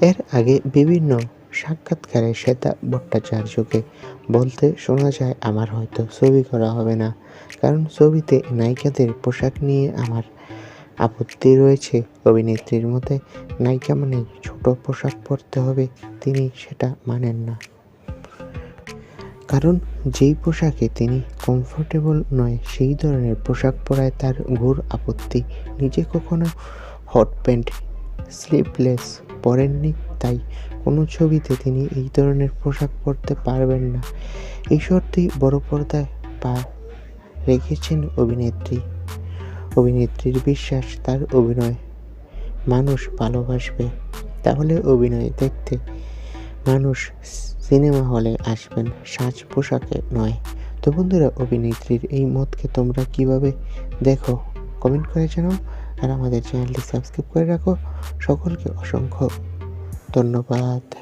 এর আগে বিভিন্ন সাক্ষাৎকারে শ্বেতা ভট্টাচার্যকে বলতে শোনা যায়, আমার হয়তো ছবি করা হবে না। কারণ ছবিতে নায়িকাদের পোশাক নিয়ে আমার আপত্তি রয়েছে। অভিনেত্রীর মতে, নায়িকা মানেই ছোট পোশাক পরতে হবে, তিনি সেটা মানেন না। কারণ যেই পোশাকে তিনি কমফোর্টেবল নয়, সেই ধরনের পোশাক পরায় তার ঘোর আপত্তি। নিজে কখনো হট প্যান্ট স্লিভলেস পরেননি, তাই কোনো ছবিতে তিনি এই ধরনের পোশাক পরতে পারবেন না। এই শর্তেই বড় পর্দায় পা রেখেছেন অভিনেত্রী। অভিনেত্রীর বিশ্বাস, তার অভিনয়। মানুষ ভালোবাসবে। তাহলে অভিনয় দেখতে মানুষ সিনেমা হলে আসবেন, সাজ পোশাকে নয়। তো বন্ধুরা, অভিনেত্রীর এই মতকে তোমরা কীভাবে দেখো? কমেন্ট করে জানাও আর আমাদের চ্যানেলটি সাবস্ক্রাইব করে রাখো। সকলকে অসংখ্য ধন্যবাদ।